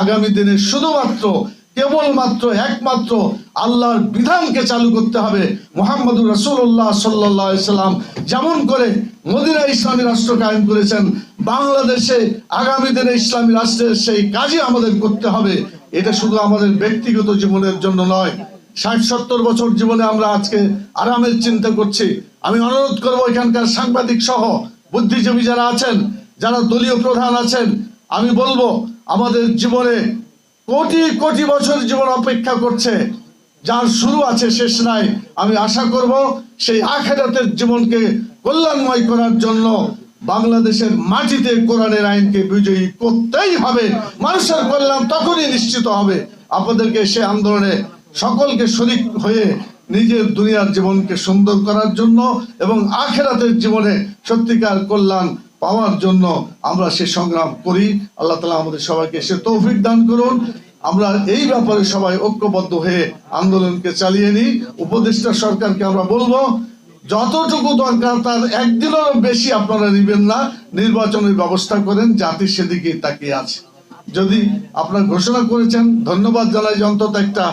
আগামী দিনে শুধুমাত্র, কেবলমাত্র, একমাত্র আল্লাহর বিধানকে চালু করতে হবে। মোহাম্মদুর রসুল্লাহ সাল্লাহ সাল্লাম যেমন করে মদিনা ইসলামী রাষ্ট্র কায়েম করেছেন, বাংলাদেশে আগামী দিনে ইসলামী রাষ্ট্রের সেই কাজই আমাদের করতে হবে। এটা শুধু আমাদের ব্যক্তিগত জীবনের জন্য নয়, ষাট, সত্তর বছর জীবনে আমরা আজকে আরামের চিন্তা করছি। আমি অনুরোধ করব এখানকার সাংবাদিক সহ, বুদ্ধিজীবী যারা আছেন, যারা দলীয় প্রধান আছেন, আমি বলব আমাদের জীবনে কোটি কোটি বছর জীবন অপেক্ষা করছে, যার শুরু আছে শেষ নাই। আমি আশা করব সেই আখেরাতের জীবনকে কল্যাণময় করার জন্য বাংলাদেশের মাটিতে কোরআনের আইনকে বিজয়ী করতেই হবে। মানুষের কল্যাণ তখনই নিশ্চিত হবে। আপনাদেরকে সে আন্দোলনে সকলকে শরিক হয়ে নিজের দুনিয়ার জীবনকে সুন্দর করার জন্য এবং আখেরাতের জীবনে সত্যিকার কল্যাণ পাওয়ার জন্য আমরা সে সংগ্রাম করি। আল্লাহ তালা আমাদের সবাইকে সে তৌফিক দান করুন। আমরা এই ব্যাপারে সবাই ঐক্যবদ্ধ হয়ে আন্দোলনকে চালিয়ে নিই। উপদেষ্টা সরকারকে আমরা বলব যতটুকু দরকার তার একদিনেরও বেশি আপনারা নেবেন না। নির্বাচনের ব্যবস্থা করেন জাতি সেদিকে তাকিয়ে আছে। যদি আপনার ঘোষণা করেছেন ধন্যবাদ জানাই অন্তত একটা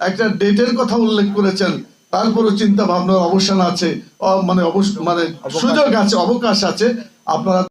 একটা ডেটের কথা উল্লেখ করেছেন। তারপরও চিন্তা ভাবনার অবসান আছে মানে মানে সুযোগ আছে অবকাশ আছে। আপনারা